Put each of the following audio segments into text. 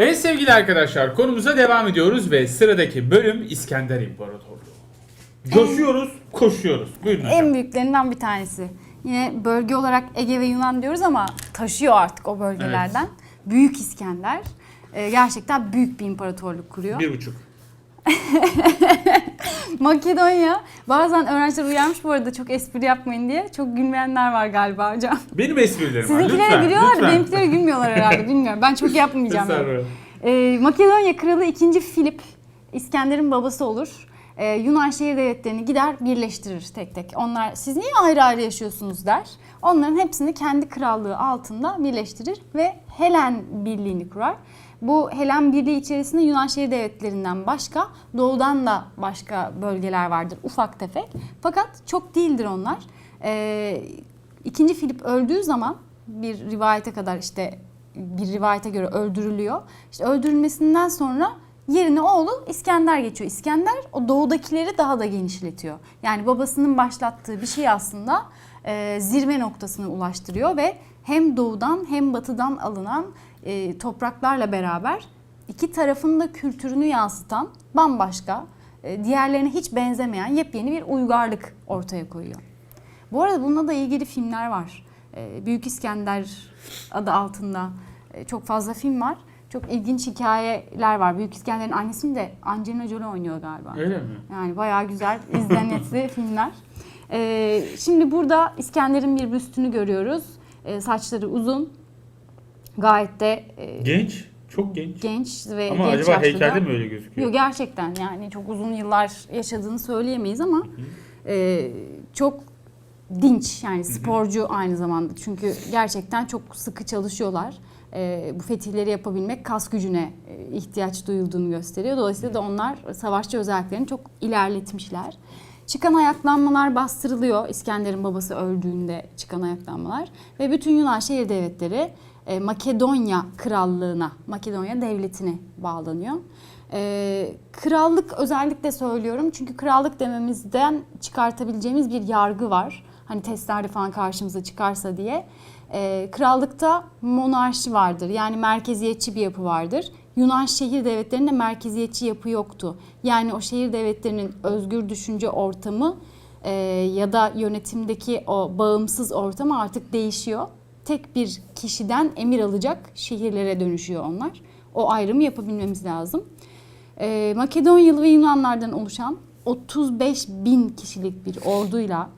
Evet sevgili arkadaşlar konumuza devam ediyoruz ve sıradaki bölüm İskender İmparatorluğu. Coşuyoruz, koşuyoruz. Buyurun hocam. En büyüklerinden bir tanesi. Yine bölge olarak Ege ve Yunan diyoruz ama taşıyor artık o bölgelerden. Büyük İskender. Ee, gerçekten büyük bir imparatorluk kuruyor. Bir buçuk. Makedonya bazen öğrenciler uyarmış bu arada çok espri yapmayın diye. Çok gülmeyenler var galiba hocam. Benim esprilerim var. Sizinkilere gülüyorlar lütfen. benimkilere gülmüyorlar herhalde bilmiyorum. Ben çok yapmayacağım. yani. Ee, Makedonya kralı 2. Filip İskender'in babası olur. Ee, Yunan şehir devletlerini gider birleştirir tek tek. Onlar siz niye ayrı ayrı yaşıyorsunuz der. Onların hepsini kendi krallığı altında birleştirir ve Helen Birliği'ni kurar. Bu Helen Birliği içerisinde Yunan şehir devletlerinden başka doğudan da başka bölgeler vardır ufak tefek. Fakat çok değildir onlar. Ee, İkinci Filip öldüğü zaman bir rivayete kadar işte bir rivayete göre öldürülüyor. İşte öldürülmesinden sonra yerine oğlu İskender geçiyor. İskender o doğudakileri daha da genişletiyor. Yani babasının başlattığı bir şey aslında e, zirve noktasına ulaştırıyor ve hem doğudan hem batıdan alınan e, topraklarla beraber iki tarafın da kültürünü yansıtan bambaşka, e, diğerlerine hiç benzemeyen yepyeni bir uygarlık ortaya koyuyor. Bu arada bununla da ilgili filmler var. Ee, Büyük İskender adı altında e, çok fazla film var. Çok ilginç hikayeler var. Büyük İskender'in annesini de Angelina Jolie oynuyor galiba. Öyle mi? Yani bayağı güzel izlenetli filmler. Ee, şimdi burada İskender'in bir büstünü görüyoruz. Ee, saçları uzun. Gayet de e, Genç, çok genç. genç ve Ama genç acaba yaşta da- heykelde mi öyle gözüküyor? Yok gerçekten yani çok uzun yıllar yaşadığını söyleyemeyiz ama e, çok dinç yani sporcu aynı zamanda. Çünkü gerçekten çok sıkı çalışıyorlar. E, bu fetihleri yapabilmek kas gücüne e, ihtiyaç duyulduğunu gösteriyor. Dolayısıyla da onlar savaşçı özelliklerini çok ilerletmişler. Çıkan ayaklanmalar bastırılıyor. İskender'in babası öldüğünde çıkan ayaklanmalar. Ve bütün Yunan şehir devletleri e, Makedonya krallığına, Makedonya devletine bağlanıyor. E, krallık özellikle söylüyorum çünkü krallık dememizden çıkartabileceğimiz bir yargı var. Hani testlerde falan karşımıza çıkarsa diye. E, krallıkta monarşi vardır yani merkeziyetçi bir yapı vardır. Yunan şehir devletlerinde merkeziyetçi yapı yoktu. Yani o şehir devletlerinin özgür düşünce ortamı e, ya da yönetimdeki o bağımsız ortamı artık değişiyor. Tek bir kişiden emir alacak şehirlere dönüşüyor onlar. O ayrımı yapabilmemiz lazım. Ee, Makedonyalı ve Yunanlardan oluşan 35 bin kişilik bir orduyla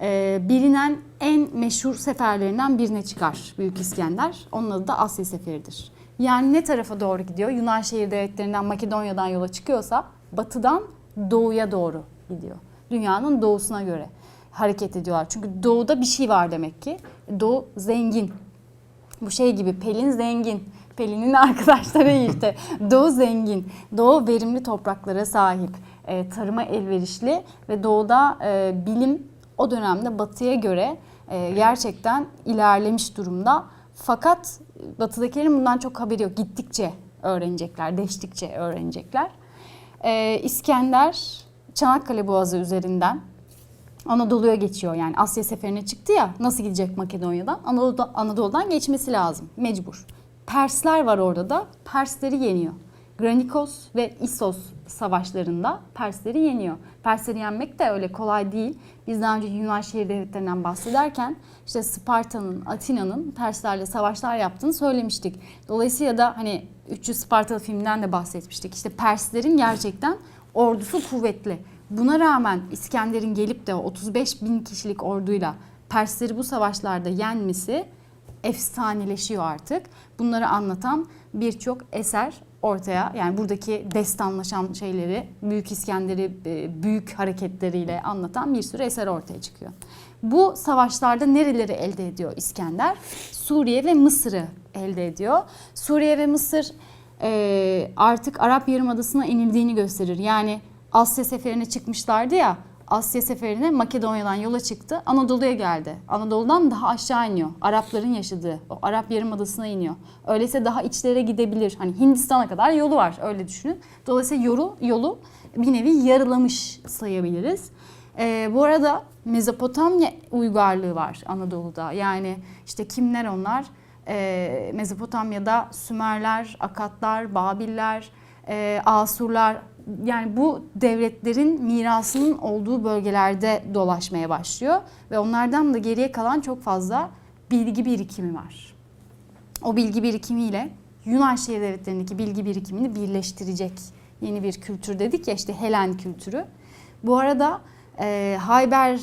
e, bilinen en meşhur seferlerinden birine çıkar Büyük İskender. Onun adı da Asya Seferidir. Yani ne tarafa doğru gidiyor? Yunan şehir devletlerinden Makedonya'dan yola çıkıyorsa batıdan doğuya doğru gidiyor. Dünyanın doğusuna göre hareket ediyorlar. Çünkü doğuda bir şey var demek ki. Doğu zengin. Bu şey gibi Pelin zengin. Pelin'in arkadaşları işte. Doğu zengin. Doğu verimli topraklara sahip. E, tarıma elverişli ve doğuda e, bilim o dönemde batıya göre e, gerçekten ilerlemiş durumda. Fakat batıdakilerin bundan çok haberi yok. Gittikçe öğrenecekler, deştikçe öğrenecekler. E, İskender Çanakkale Boğazı üzerinden Anadolu'ya geçiyor yani Asya seferine çıktı ya nasıl gidecek Makedonya'dan? Anadolu'da, Anadolu'dan geçmesi lazım mecbur. Persler var orada da Persleri yeniyor. Granikos ve Issos savaşlarında Persleri yeniyor. Persleri yenmek de öyle kolay değil. Biz daha önce Yunan şehir devletlerinden bahsederken işte Sparta'nın, Atina'nın Perslerle savaşlar yaptığını söylemiştik. Dolayısıyla da hani 300 Spartalı filmden de bahsetmiştik. İşte Perslerin gerçekten ordusu kuvvetli. Buna rağmen İskender'in gelip de o 35 bin kişilik orduyla Persleri bu savaşlarda yenmesi efsaneleşiyor artık. Bunları anlatan birçok eser ortaya yani buradaki destanlaşan şeyleri Büyük İskender'i e, büyük hareketleriyle anlatan bir sürü eser ortaya çıkıyor. Bu savaşlarda nereleri elde ediyor İskender? Suriye ve Mısır'ı elde ediyor. Suriye ve Mısır e, artık Arap Yarımadası'na inildiğini gösterir. Yani Asya seferine çıkmışlardı ya. Asya seferine Makedonya'dan yola çıktı. Anadolu'ya geldi. Anadolu'dan daha aşağı iniyor. Arapların yaşadığı o Arap Yarımadası'na iniyor. Öyleyse daha içlere gidebilir. Hani Hindistan'a kadar yolu var öyle düşünün. Dolayısıyla yolu, yolu bir nevi yarılamış sayabiliriz. Ee, bu arada Mezopotamya uygarlığı var Anadolu'da. Yani işte kimler onlar? e, Mezopotamya'da Sümerler, Akatlar, Babiller, e, Asurlar yani bu devletlerin mirasının olduğu bölgelerde dolaşmaya başlıyor ve onlardan da geriye kalan çok fazla bilgi birikimi var. O bilgi birikimiyle Yunan şehir devletlerindeki bilgi birikimini birleştirecek yeni bir kültür dedik ya işte Helen kültürü. Bu arada e, Hayber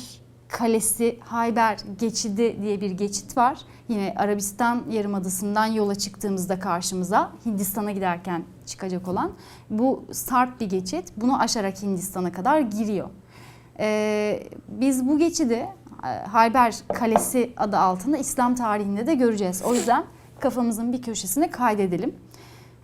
Kalesi, Hayber Geçidi diye bir geçit var. Yine Arabistan Yarımadası'ndan yola çıktığımızda karşımıza Hindistan'a giderken çıkacak olan bu sarp bir geçit. Bunu aşarak Hindistan'a kadar giriyor. E, biz bu geçidi e, Hayber Kalesi adı altında İslam tarihinde de göreceğiz. O yüzden kafamızın bir köşesine kaydedelim.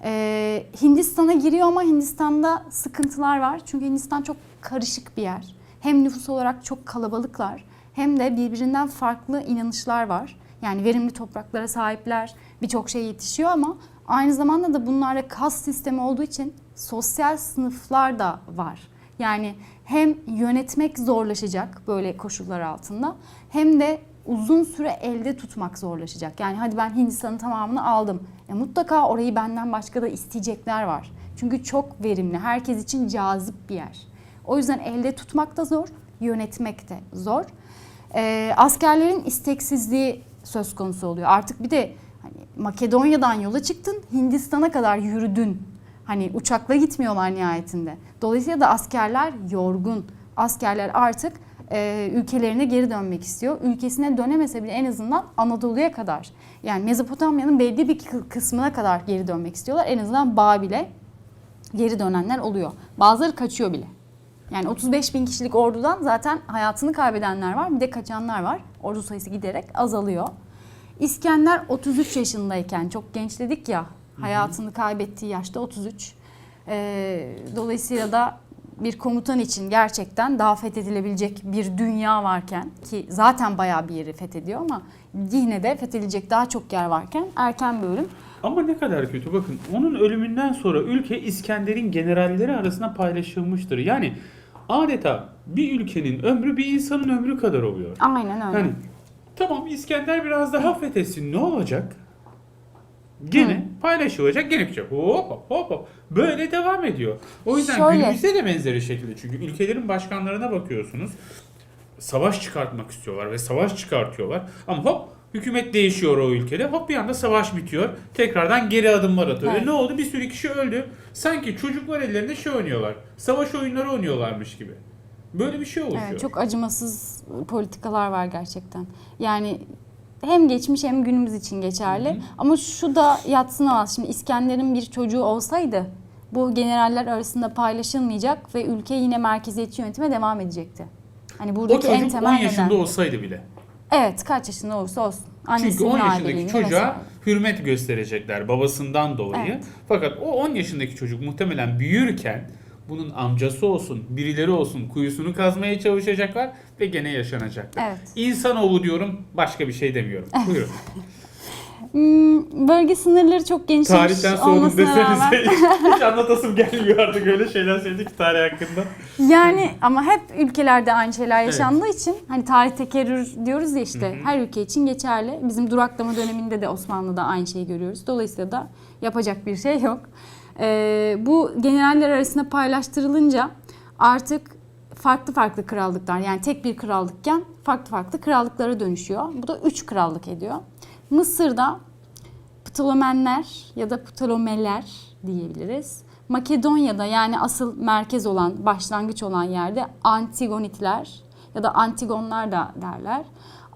Ee, Hindistan'a giriyor ama Hindistan'da sıkıntılar var. Çünkü Hindistan çok karışık bir yer. Hem nüfus olarak çok kalabalıklar hem de birbirinden farklı inanışlar var. Yani verimli topraklara sahipler, birçok şey yetişiyor ama aynı zamanda da bunlarda kas sistemi olduğu için sosyal sınıflar da var. Yani hem yönetmek zorlaşacak böyle koşullar altında hem de uzun süre elde tutmak zorlaşacak. Yani hadi ben Hindistan'ın tamamını aldım. E mutlaka orayı benden başka da isteyecekler var. Çünkü çok verimli, herkes için cazip bir yer. O yüzden elde tutmak da zor, yönetmek de zor. E, askerlerin isteksizliği söz konusu oluyor. Artık bir de Makedonya'dan yola çıktın, Hindistan'a kadar yürüdün. Hani uçakla gitmiyorlar nihayetinde. Dolayısıyla da askerler yorgun. Askerler artık e, ülkelerine geri dönmek istiyor. Ülkesine dönemese bile en azından Anadolu'ya kadar yani Mezopotamya'nın belli bir kı- kısmına kadar geri dönmek istiyorlar. En azından Babil'e geri dönenler oluyor. Bazıları kaçıyor bile. Yani 35 bin kişilik ordudan zaten hayatını kaybedenler var. Bir de kaçanlar var. Ordu sayısı giderek azalıyor. İskender 33 yaşındayken çok genç dedik ya hayatını kaybettiği yaşta 33. Ee, dolayısıyla da bir komutan için gerçekten daha fethedilebilecek bir dünya varken ki zaten bayağı bir yeri fethediyor ama yine de fethedilecek daha çok yer varken erken bir ölüm. Ama ne kadar kötü bakın onun ölümünden sonra ülke İskender'in generalleri arasında paylaşılmıştır. Yani adeta bir ülkenin ömrü bir insanın ömrü kadar oluyor. Aynen öyle. Yani tamam İskender biraz daha fethetsin ne olacak? Gene paylaşılacak gene gidecek. Hop hop hop hop. Böyle devam ediyor. O yüzden Şöyle. günümüzde de benzeri şekilde. Çünkü ülkelerin başkanlarına bakıyorsunuz. Savaş çıkartmak istiyorlar ve savaş çıkartıyorlar. Ama hop hükümet değişiyor o ülkede. Hop bir anda savaş bitiyor. Tekrardan geri adımlar atıyor. Evet. E ne oldu? Bir sürü kişi öldü. Sanki çocuklar ellerinde şey oynuyorlar. Savaş oyunları oynuyorlarmış gibi. Böyle bir şey oluşuyor. Evet, çok acımasız politikalar var gerçekten. Yani hem geçmiş hem günümüz için geçerli. Hı hı. Ama şu da yatsınamaz. Şimdi İskender'in bir çocuğu olsaydı bu generaller arasında paylaşılmayacak ve ülke yine merkeziyetçi yönetime devam edecekti. Hani o buradaki en çocuk 10 temel yaşında neden. olsaydı bile. Evet kaç yaşında olursa olsun. Çünkü Annesinin 10 yaşındaki çocuğa vesaire. hürmet gösterecekler babasından dolayı. Evet. Fakat o 10 yaşındaki çocuk muhtemelen büyürken bunun amcası olsun, birileri olsun kuyusunu kazmaya çalışacaklar ve gene yaşanacaklar. Evet. İnsanoğlu diyorum, başka bir şey demiyorum. Buyurun. Hmm, bölge sınırları çok genişlemiş Tarihten soğudum desenize hiç anlatasım gelmiyor artık öyle şeyler söyledik tarih hakkında. Yani ama hep ülkelerde aynı şeyler yaşandığı için hani tarih tekerrür diyoruz ya işte Hı hı. her ülke için geçerli. Bizim duraklama döneminde de Osmanlı'da aynı şeyi görüyoruz. Dolayısıyla da yapacak bir şey yok. Ee, bu generaller arasında paylaştırılınca artık farklı farklı krallıklar yani tek bir krallıkken farklı farklı krallıklara dönüşüyor. Bu da üç krallık ediyor. Mısır'da Ptolemenler ya da Ptolemeler diyebiliriz. Makedonya'da yani asıl merkez olan, başlangıç olan yerde Antigonitler ya da Antigonlar da derler.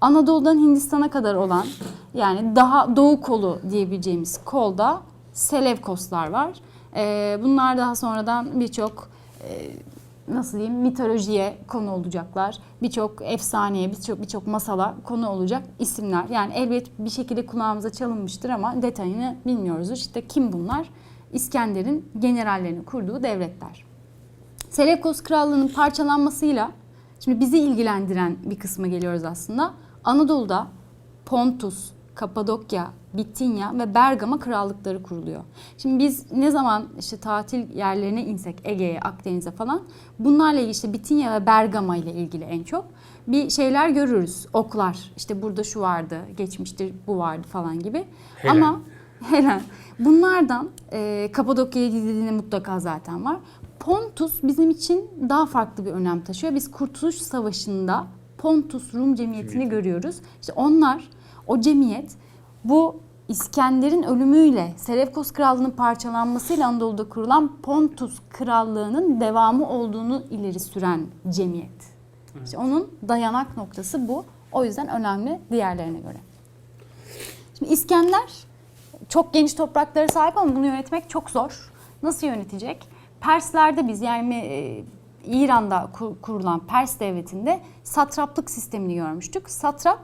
Anadolu'dan Hindistan'a kadar olan yani daha doğu kolu diyebileceğimiz kolda Selevkoslar var. Ee, bunlar daha sonradan birçok e, nasıl diyeyim mitolojiye konu olacaklar. Birçok efsaneye, birçok birçok masala konu olacak isimler. Yani elbet bir şekilde kulağımıza çalınmıştır ama detayını bilmiyoruz. İşte kim bunlar? İskender'in generallerini kurduğu devletler. Selevkos Krallığı'nın parçalanmasıyla şimdi bizi ilgilendiren bir kısma geliyoruz aslında. Anadolu'da Pontus, Kapadokya, Bitinya ve Bergama krallıkları kuruluyor. Şimdi biz ne zaman işte tatil yerlerine insek Ege'ye, Akdeniz'e falan bunlarla ilgili işte Bitinya ve Bergama ile ilgili en çok bir şeyler görürüz. Oklar işte burada şu vardı, geçmiştir bu vardı falan gibi. Helen. Ama Helen. Bunlardan e, Kapadokya'ya gidildiğinde mutlaka zaten var. Pontus bizim için daha farklı bir önem taşıyor. Biz Kurtuluş Savaşı'nda Pontus Rum Cemiyeti'ni Cemiyeti. görüyoruz. İşte onlar, o cemiyet bu İskender'in ölümüyle, Selevkos Krallığı'nın parçalanmasıyla Anadolu'da kurulan Pontus Krallığı'nın devamı olduğunu ileri süren cemiyet. İşte onun dayanak noktası bu. O yüzden önemli diğerlerine göre. Şimdi İskender çok geniş topraklara sahip ama bunu yönetmek çok zor. Nasıl yönetecek? Perslerde biz yani e, İran'da kur- kurulan Pers devletinde satraplık sistemini görmüştük. Satrap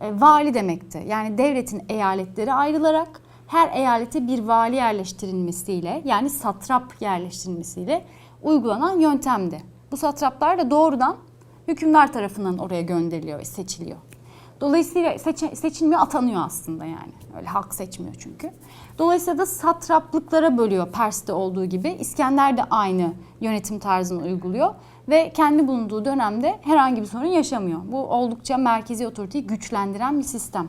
e, vali demekti. Yani devletin eyaletleri ayrılarak her eyalete bir vali yerleştirilmesiyle yani satrap yerleştirilmesiyle uygulanan yöntemdi. Bu satraplar da doğrudan hükümdar tarafından oraya gönderiliyor seçiliyor. Dolayısıyla seçe- seçilmiyor, atanıyor aslında yani. Öyle halk seçmiyor çünkü. Dolayısıyla da satraplıklara bölüyor Pers'te olduğu gibi. İskender de aynı yönetim tarzını uyguluyor ve kendi bulunduğu dönemde herhangi bir sorun yaşamıyor. Bu oldukça merkezi otoriteyi güçlendiren bir sistem.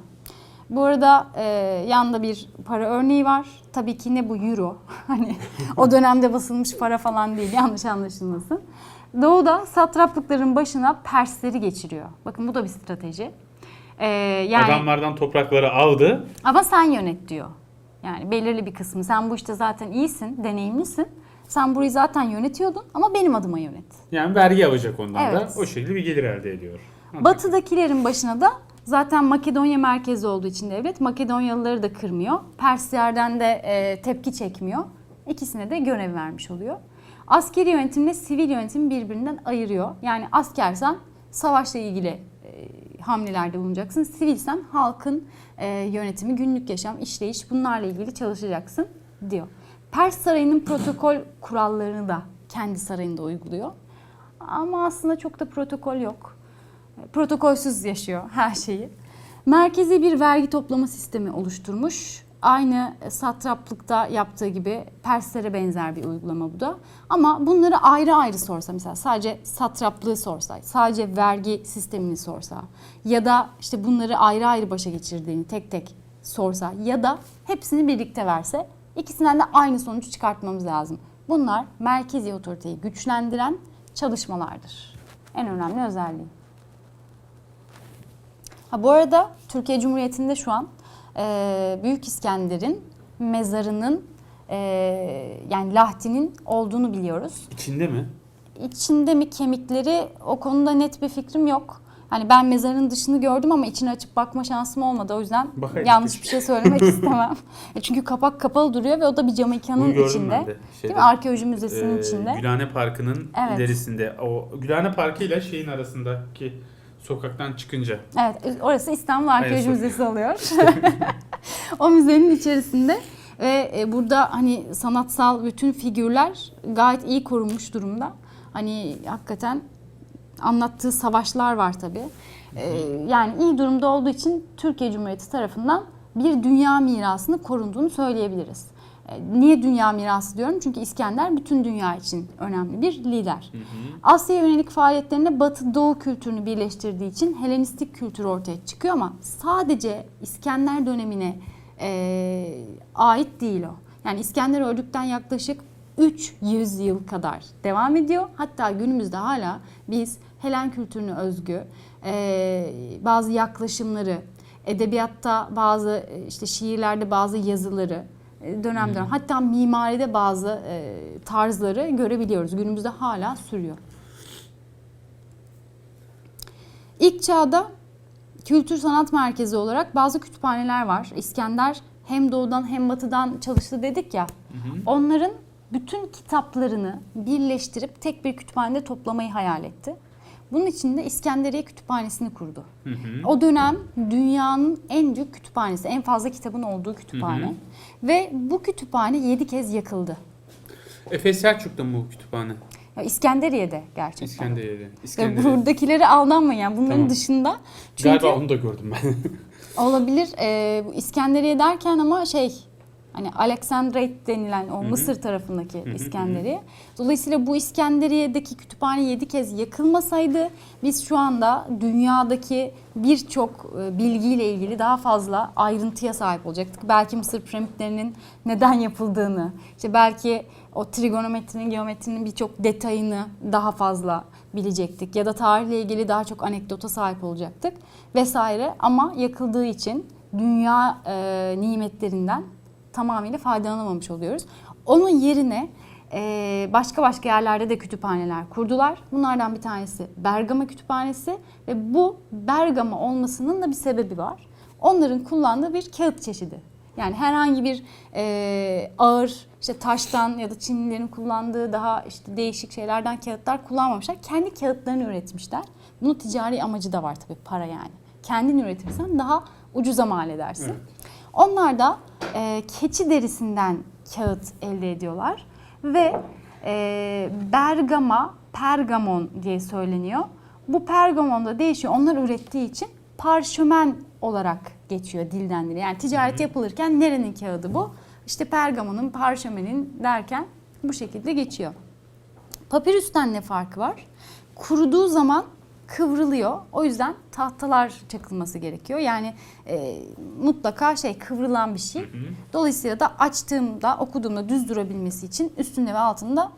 Bu arada e, yanında bir para örneği var. Tabii ki ne bu euro. Hani o dönemde basılmış para falan değil yanlış anlaşılmasın. Doğuda satraplıkların başına Persleri geçiriyor. Bakın bu da bir strateji. E, yani Adamlardan toprakları aldı. ama sen yönet diyor. Yani belirli bir kısmı. Sen bu işte zaten iyisin, deneyimlisin. Sen burayı zaten yönetiyordun ama benim adıma yönet. Yani vergi alacak ondan Evet. da. O şekilde bir gelir elde ediyor. Batıdakilerin başına da zaten Makedonya merkezi olduğu için devlet Makedonyalıları da kırmıyor. Perslerden de e, tepki çekmiyor. İkisine de görev vermiş oluyor. Askeri yönetimle sivil yönetim birbirinden ayırıyor. Yani askersen savaşla ilgili e, hamlelerde bulunacaksın. Sivilsen halkın e, yönetimi, günlük yaşam, işleyiş bunlarla ilgili çalışacaksın diyor. Pers Sarayı'nın protokol kurallarını da kendi sarayında uyguluyor. Ama aslında çok da protokol yok protokolsüz yaşıyor her şeyi. Merkezi bir vergi toplama sistemi oluşturmuş. Aynı satraplıkta yaptığı gibi Perslere benzer bir uygulama bu da. Ama bunları ayrı ayrı sorsa mesela sadece satraplığı sorsa, sadece vergi sistemini sorsa ya da işte bunları ayrı ayrı başa geçirdiğini tek tek sorsa ya da hepsini birlikte verse ikisinden de aynı sonucu çıkartmamız lazım. Bunlar merkezi otoriteyi güçlendiren çalışmalardır. En önemli özelliği. Ha, bu arada Türkiye Cumhuriyeti'nde şu an e, Büyük İskender'in mezarının e, yani Lahti'nin olduğunu biliyoruz. İçinde mi? İçinde mi kemikleri o konuda net bir fikrim yok. Hani ben mezarın dışını gördüm ama içini açıp bakma şansım olmadı. O yüzden Bakaydık yanlış keşke. bir şey söylemek istemem. E Çünkü kapak kapalı duruyor ve o da bir cam mekanın içinde. de. Değil mi? Arkeoloji Müzesi'nin e, içinde. Gülhane Parkı'nın Evet. ilerisinde. O Gülhane Parkı ile şeyin arasındaki sokaktan çıkınca. Evet, orası İstanbul Arkeoloji Ayasofya. Müzesi oluyor. o müzenin içerisinde ve e, burada hani sanatsal bütün figürler gayet iyi korunmuş durumda. Hani hakikaten anlattığı savaşlar var tabii. E, yani iyi durumda olduğu için Türkiye Cumhuriyeti tarafından bir dünya mirasını korunduğunu söyleyebiliriz. E, Niye dünya mirası diyorum? Çünkü İskender bütün dünya için önemli bir lider. Asya'ya yönelik faaliyetlerinde Batı Doğu kültürünü birleştirdiği için Helenistik kültür ortaya çıkıyor ama sadece İskender dönemine e, ait değil o. Yani İskender öldükten yaklaşık 300 yıl kadar devam ediyor. Hatta günümüzde hala biz Helen kültürüne özgü e, bazı yaklaşımları, edebiyatta bazı e, işte şiirlerde bazı yazıları dönem dönem hatta mimaride bazı e, tarzları görebiliyoruz. Günümüzde hala sürüyor. İlk çağda kültür sanat merkezi olarak bazı kütüphaneler var. İskender hem doğudan hem batıdan çalıştı dedik ya. Onların bütün kitaplarını birleştirip tek bir kütüphanede toplamayı hayal etti. Bunun için de İskenderiye Kütüphanesi'ni kurdu. Hı hı. O dönem dünyanın en büyük kütüphanesi, en fazla kitabın olduğu kütüphane. Hı hı. Ve bu kütüphane 7 kez yakıldı. Efes Selçuk'ta mı bu kütüphane? Ya İskenderiye'de gerçekten. İskenderiye'de. Ve İskenderiye. buradakileri aldanmayın yani bunların Tamam. dışında. Çünkü Galiba onu da gördüm ben. Olabilir. Ee, bu İskenderiye derken ama şey hani Alexandrite denilen o Mısır tarafındaki İskenderiye. Dolayısıyla bu İskenderiye'deki kütüphane 7 kez yakılmasaydı biz şu anda dünyadaki birçok e, bilgiyle ilgili daha fazla ayrıntıya sahip olacaktık. Belki Mısır piramitlerinin neden yapıldığını, işte belki o trigonometrinin, geometrinin birçok detayını daha fazla bilecektik ya da tarihle ilgili daha çok anekdota sahip olacaktık vesaire ama yakıldığı için dünya e, nimetlerinden tamamıyla faydalanamamış oluyoruz. Onun yerine e, başka başka yerlerde de kütüphaneler kurdular. Bunlardan bir tanesi Bergama Kütüphanesi ve bu Bergama olmasının da bir sebebi var. Onların kullandığı bir kağıt çeşidi. Yani herhangi bir e, ağır işte taştan ya da Çinlilerin kullandığı daha işte değişik şeylerden kağıtlar kullanmamışlar. Kendi kağıtlarını üretmişler. Bunun ticari amacı da var tabii para yani. Kendin üretirsen daha ucuza mal edersin. Evet. Onlar da e, keçi derisinden kağıt elde ediyorlar ve e, Bergama, Pergamon diye söyleniyor. Bu Pergamon'da değişiyor. Onlar ürettiği için parşömen olarak geçiyor dilden dile. Yani ticaret yapılırken nerenin kağıdı bu? İşte Pergamon'un, parşömenin derken bu şekilde geçiyor. Papirüsten ne farkı var? Kuruduğu zaman kıvrılıyor. O yüzden tahtalar çakılması gerekiyor. Yani e, mutlaka şey kıvrılan bir şey. Dolayısıyla da açtığımda, okuduğumda düz durabilmesi için üstünde ve altında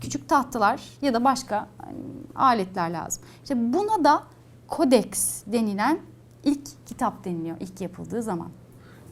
küçük tahtalar ya da başka hani, aletler lazım. İşte buna da kodeks denilen ilk kitap deniliyor ilk yapıldığı zaman.